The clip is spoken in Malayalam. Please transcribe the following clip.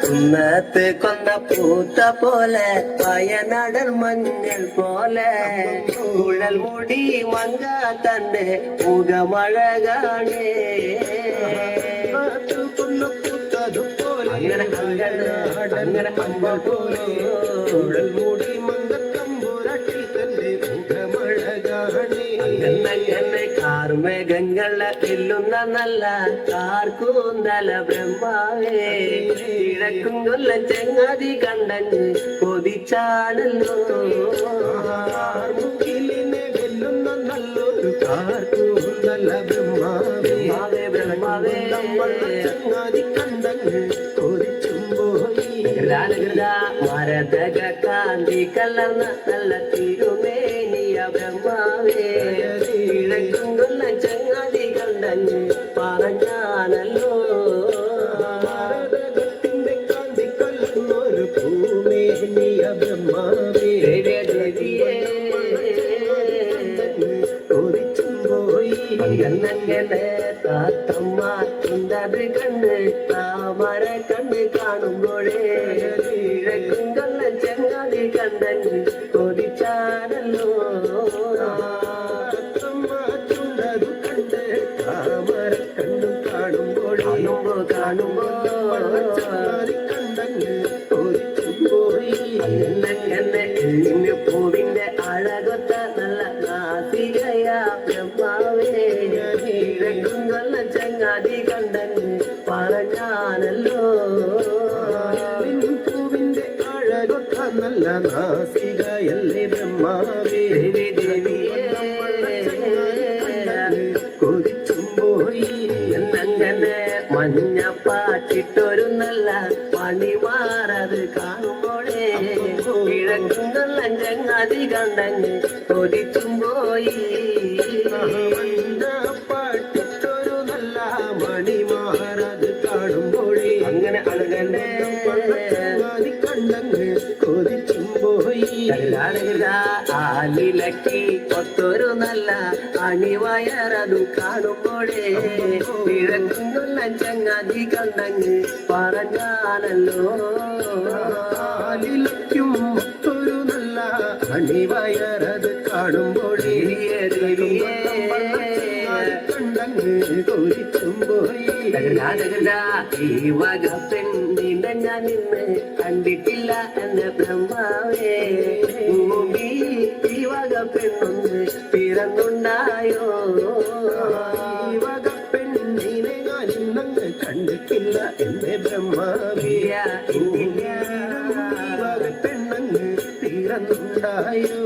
കുന്നത്ത് കൊന്ന പൂത്ത പോലെ വയനാടൻ മഞ്ഞൾ പോലെ കുഴൽ മുടി മങ്ക തന്റെ മുഖമഴകാണേ കൊന്നപ്പൂത്തതുപോലെ അങ്ങനെ അങ്ങനെ അങ്ങനെ പോലെ കുഴൽ മൂടി മങ്കത്തമ്പുരട്ടി അങ്ങനെ കാർമേഘങ്ങളെ എല്ലുന്ന നല്ല കാർക്കൂന്തല ബ്രഹ്മാവേ. കിഴക്കും കൊല്ലം ചെങ്ങാതി കണ്ടങ്ങ് കൊതിച്ചാണല്ലോ. വെല്ലുന്ന നല്ലൊരു കാർക്കൂന്തല ബ്രഹ്മാവേ. ബ്രഹ്മാവേ ചങ്ങാതി കണ്ടങ്ങ് കൊതിച്ചും പോയി. മരതക കാന്തി കലർന്ന നല്ല തിരുമേനിയ ബ്രഹ്മാവേ. കിഴക്കും ചങ്ങാതി കണ്ടഞ്ഞ് പറഞ്ഞാണല്ലോ. കാന്തി കലർന്നൊരു ഭൂമേനിയ ബ്രഹ്മാവേ. ദേവിയെ താത്തമ്മ കണ്ണ് താമര കണ്ണ് കാണുമ്പോഴേ കിഴക്കും പൂവിന്റെ അഴകൊത്ത നല്ല നാസികയ ബ്രഹ്മാവേ കിഴക്കും കൊല്ലം കണ്ടൻ പറഞ്ഞാനല്ലോ പൂവിന്റെ അഴകൊത്ത നല്ല നാസികയല്ലേ ബ്രഹ്മാവേ ദേവി കൊതിച്ചും പോയി എന്നങ്ങനെ മഞ്ഞപ്പാട്ടിട്ടൊരു നല്ല പണിമാറത് കാണുമ്പോഴേ കിഴക്കും കൊല്ലം ചെങ്ങാതി കണ്ടങ്ങ് കൊതിച്ചും പോയി. പാട്ടിട്ടൊരു നല്ല മണിമാറത് കാണുമ്പോഴേ അങ്ങനെ ചങ്ങാതി കണ്ടങ്ങ് കൊതിച്ചും ആലിലക്കി ഒത്തൊരു നല്ല അണിവയറതു കാണുമ്പോഴേ. കൊല്ലം ചങ്ങാതി കണ്ടങ്ങ് പറഞ്ഞാണല്ലോ ആലിലക്കും ഒത്തൊരു നല്ല അണിവയറത് കാണുമ്പോഴേ. കണ്ടിട്ടില്ല എന്റെ ബ്രഹ്മാവേ. പെണ്ണൊന്ന് പിറന്നുണ്ടായോ ഈ വക പെണ്ണിനെ ഞാൻ ഇന്നങ്ങ് കണ്ടിട്ടില്ല എന്റെ ബ്രഹ്മാവിയ പെണ്ണങ്ങ് തീർന്നുണ്ടായോ